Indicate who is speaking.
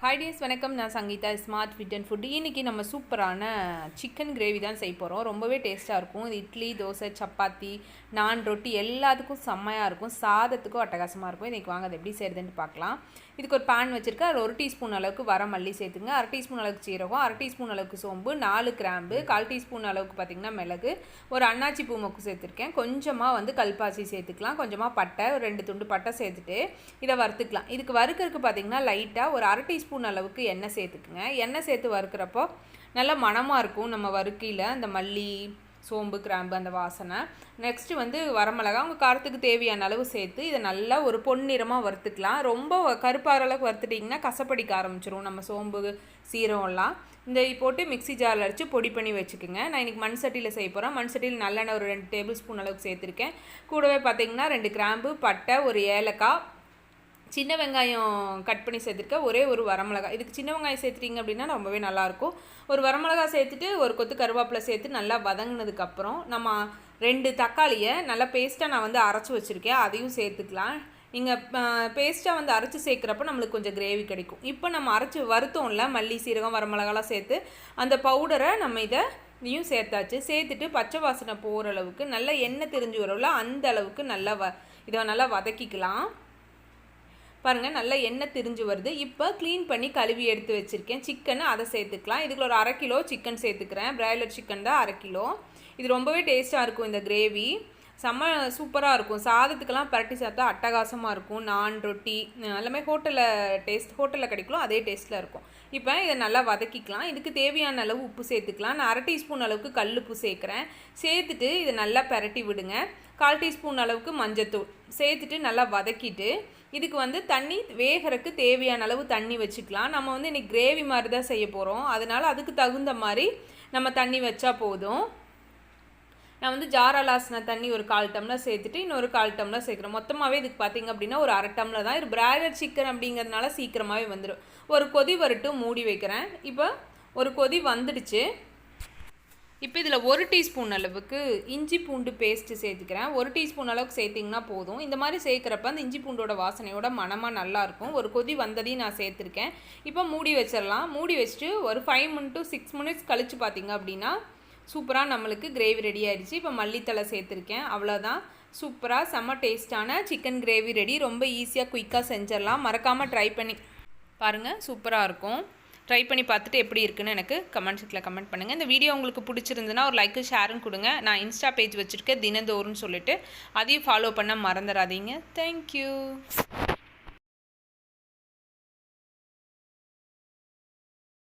Speaker 1: Hi டேஸ் வணக்கம். நான் Sangeetha smart fit and food இன்றைக்கி நம்ம சூப்பரான சிக்கன் கிரேவி தான் செய்ய போகிறோம் ரொம்பவே டேஸ்ட்டாக இருக்கும். இது இட்லி தோசை சப்பாத்தி நான் ரொட்டி எல்லாத்துக்கும் செம்மையாக இருக்கும். சாதத்துக்கும் அட்டகாசமாக இருக்கும். இன்றைக்கி வாங்க அது எப்படி செய்கிறதுன்னு பார்க்கலாம். இதுக்கு ஒரு பேன் வச்சுருக்கேன். அது ஒரு டீஸ்பூன் அளவுக்கு வர மல்லி சேர்த்துங்க. அரை டீஸ்பூன் அளவுக்கு சீரகம் அரை டீஸ்பூன் அளவுக்கு சோம்பு நாலு கிராம்பு கால் டீஸ்பூன் அளவுக்கு பார்த்திங்கன்னா மிளகு ஒரு அண்ணாச்சி பூ மொக்கு சேர்த்துருக்கேன். கொஞ்சமாக வந்து கல்பாசி சேர்த்துக்கலாம். கொஞ்சமாக பட்டை ஒரு ரெண்டு துண்டு பட்டை சேர்த்துட்டு இதை வறுத்துக்கலாம். இதுக்கு வறுக்கிறதுக்கு பார்த்திங்கன்னா லைட்டாக ஒரு அரை டீஸ்பூன் அளவுக்கு எண்ணெய் சேர்த்துக்குங்க. எண்ணெய் சேர்த்து வறுக்கிறப்போ நல்லா மணமாக இருக்கும். நம்ம வறுக்கையில் அந்த மல்லி சோம்பு கிராம்பு அந்த வாசனை. நெக்ஸ்ட்டு வந்து வரமிளகா உங்கள் காரத்துக்கு தேவையான அளவு சேர்த்து இதை நல்லா ஒரு பொன்னிறமாக வறுத்துக்கலாம். ரொம்ப கருப்பாகிற அளவுக்கு வறுத்துட்டிங்கன்னா கசப்படிக்க ஆரம்பிச்சிரும். நம்ம சோம்பு சீரகம்லாம். இந்த போட்டு மிக்சி ஜாரில் அடித்து பொடி பண்ணி வச்சுக்கோங்க. நான் இன்றைக்கி மண் சட்டியில் செய்ய போகிறேன் மண் சட்டியில் நல்லெண்ணெய் ஒரு ரெண்டு டேபிள் ஸ்பூன் அளவுக்கு சேர்த்துருக்கேன். கூடவே பார்த்திங்கன்னா ரெண்டு கிராம்பு பட்டை ஒரு ஏலக்காய் சின்ன வெங்காயம் கட் பண்ணி சேர்த்துருக்க ஒரே ஒரு வரமிளகா இதுக்கு சின்ன வெங்காயம் சேர்த்துட்டிங்க அப்படின்னா ரொம்பவே நல்லாயிருக்கும். ஒரு வரமிளகா சேர்த்துட்டு ஒரு கொத்து கருவேப்பிலை சேர்த்து நல்லா வதங்கினதுக்கப்புறம் நம்ம ரெண்டு தக்காளியை நல்லா பேஸ்ட்டாக நான் வந்து அரைச்சி வச்சுருக்கேன். அதையும் சேர்த்துக்கலாம். நீங்கள் பேஸ்ட்டாக வந்து அரைச்சி சேர்க்குறப்ப நம்மளுக்கு கொஞ்சம் கிரேவி கிடைக்கும். இப்போ நம்ம அரைச்சி வருத்தோம்ல மல்லி சீரகம் வரமிளகாலாம் சேர்த்து அந்த பவுடரை நம்ம இதை இதையும் சேர்த்தாச்சு. சேர்த்துட்டு பச்சை வாசனை போகிற அளவுக்கு நல்லா எண்ணெய் தெரிஞ்சு வரல அந்த அளவுக்கு நல்லா வ இதை நல்லா வதக்கிக்கலாம். பாருங்கள் நல்லா எண்ணெய் திரிஞ்சு வருது. இப்போ க்ளீன் பண்ணி கழுவி எடுத்து வச்சுருக்கேன். சிக்கனு அதை சேர்த்துக்கலாம். இதுக்குள்ள ஒரு அரை கிலோ சிக்கன் சேர்த்துக்கிறேன். பிராய்லர் சிக்கன் தான் அரை கிலோ. இது ரொம்பவே டேஸ்ட்டாக இருக்கும் இந்த கிரேவி செம்ம சூப்பராக இருக்கும். சாதத்துக்கெல்லாம் பரட்டி சாப்பிட்டா அட்டகாசமாக இருக்கும். நான் ரொட்டி எல்லாமே ஹோட்டலில் டேஸ்ட் ஹோட்டலில் கிடைக்கலாம் அதே டேஸ்ட்டில் இருக்கும். இப்போ இதை நல்லா வதக்கிக்கலாம். இதுக்கு தேவையான அளவு உப்பு சேர்த்துக்கலாம். நான் அரை டீஸ்பூன் அளவுக்கு கல் உப்பு சேர்க்குறேன். சேர்த்துட்டு இதை நல்லா பரட்டி விடுங்க. கால் டீஸ்பூன் அளவுக்கு மஞ்சத்தூள். சேர்த்துட்டு நல்லா வதக்கிட்டு இதுக்கு வந்து தண்ணி வேகிறதுக்கு தேவையான அளவு தண்ணி வச்சுக்கலாம். நம்ம வந்து இன்றைக்கி கிரேவி மாதிரி தான் செய்ய போகிறோம் அதனால் அதுக்கு தகுந்த மாதிரி நம்ம தண்ணி வச்சா போதும். நான் வந்து ஜார் தண்ணி ஒரு கால் டம்ளர் சேர்த்துட்டு இன்னொரு கால் டம்ளர் சேர்க்குறேன். மொத்தமாகவே இதுக்கு பார்த்திங்க அப்படின்னா ஒரு அரை டம்ளர் தான். இது பிராய்லர் சிக்கன் அப்படிங்கிறதுனால சீக்கிரமாகவே வந்துடும் ஒரு கொதி வரட்டும் மூடி வைக்கிறேன். இப்போ ஒரு கொதி வந்துடுச்சு. இப்போ இதில் ஒரு டீஸ்பூன் அளவுக்கு இஞ்சி பூண்டு பேஸ்ட்டு சேர்த்துக்கிறேன். ஒரு டீஸ்பூன் அளவுக்கு சேர்த்திங்கன்னா போதும். இந்த மாதிரி சேர்க்குறப்ப அந்த இஞ்சி பூண்டோட வாசனையோட மனமாக நல்லாயிருக்கும் ஒரு கொதி வந்ததையும் நான் சேர்த்துருக்கேன். இப்போ மூடி வச்சிடலாம். மூடி வச்சுட்டு ஒரு five minute to six minutes கழித்து பார்த்திங்க அப்படின்னா சூப்பராக நம்மளுக்கு கிரேவி ரெடி ஆகிடுச்சு இப்போ மல்லித்தலை சேர்த்துருக்கேன். அவ்வளோதான் சூப்பராக செம்ம டேஸ்ட்டான சிக்கன் கிரேவி ரெடி ரொம்ப ஈஸியாக குயிக்காக செஞ்சிடலாம். மறக்காமல் ட்ரை பண்ணி பாருங்கள் சூப்பராக இருக்கும். ட்ரை பண்ணி பார்த்துட்டு எப்படி இருக்குன்னு எனக்கு கமெண்ட் செக்ஷனில் கமெண்ட் பண்ணுங்கள் இந்த வீடியோ உங்களுக்கு பிடிச்சிருந்துன்னா ஒரு லைக்கு ஷேரும் கொடுங்க. நான் இன்ஸ்டா பேஜ் வச்சுருக்கேன் தினந்தோறும்னு சொல்லிட்டு. அதையும் ஃபாலோ பண்ண மறந்துடாதீங்க. தேங்க்யூ